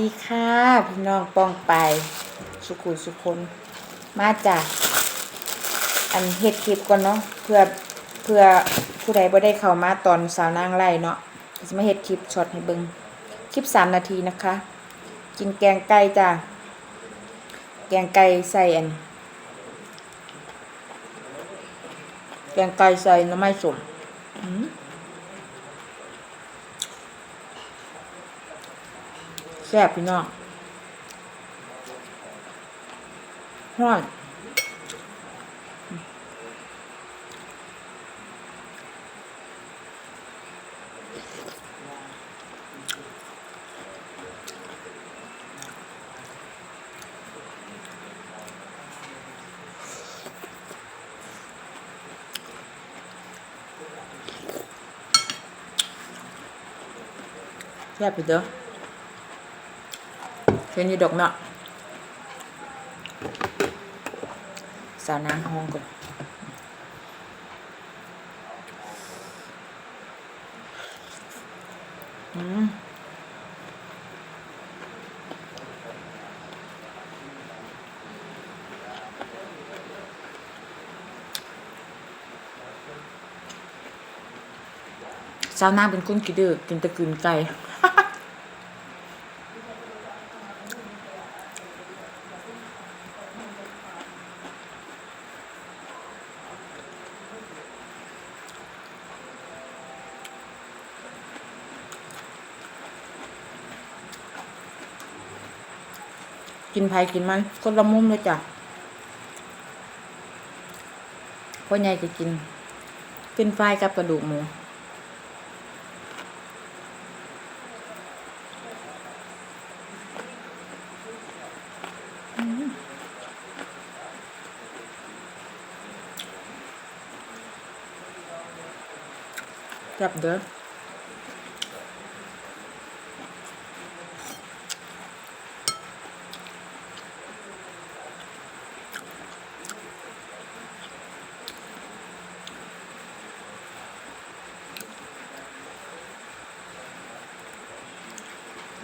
ดีค่ะพี่น้องป้องไป สุขุมสุคนมาจากอันเฮ็ดคลิปก่อนเนาะเพื่อเพื่อผู้ใดบ่ได้เข้ามาตอนสาวนางไล่เนาะจะมาเฮ็ดคลิปช็อตให้เบิ่งคลิป3นาทีนะคะ กินแกงไก่จ้ะแกงไก่ใส่อันแกงไก่ใส่น้ำไม้ส้มอืม ซ่บพี่น้องฮ้อนแซ่บไปเด้อ เช่นนี้ดอกเนาะสาวนางห้องก่อนอืมสาวนางเป็นคนกินเดือกินตะกืนไก่ กินไผ่กินมันคนละมุมเลยจ้ะพ่อใหญ่จะกินเป็นไฟกับกระดูกหมูจับเด้อ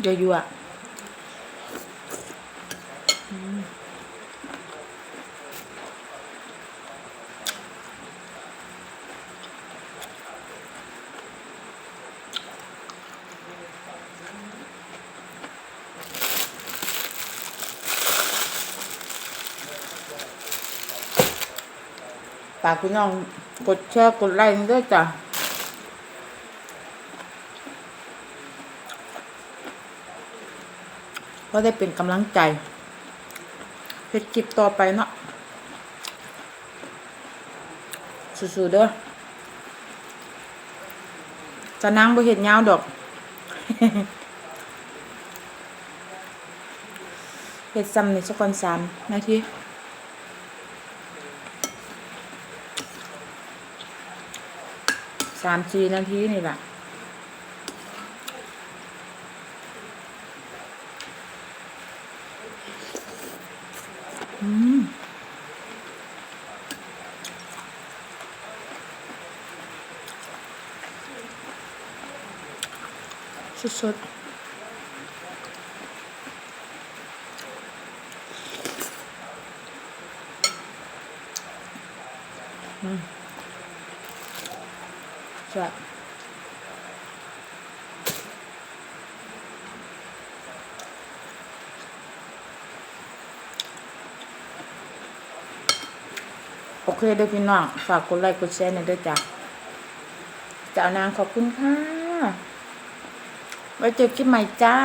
ยั่วๆอืมฝากพี่น้องกดแชร์กดไลค์ด้วยจ้ะ ก็ได้เป็นกำลังใจเฮ็ดคลิปต่อไปเนาะสู้ๆเด้อจะนั่งบ่เฮ็ดยาวดอกเฮ็ดซ้ำนี่สักคนสามนาทีสามสี่นาทีนี่แหละ อืมสุดๆอืมใช่บ โอเคเด้อพี่น้องฝากกดไลค์กดแชร์หน่อยด้วยจ้ะเจ้านางขอบคุณค่ะไว้เจอกันใหม่จ้า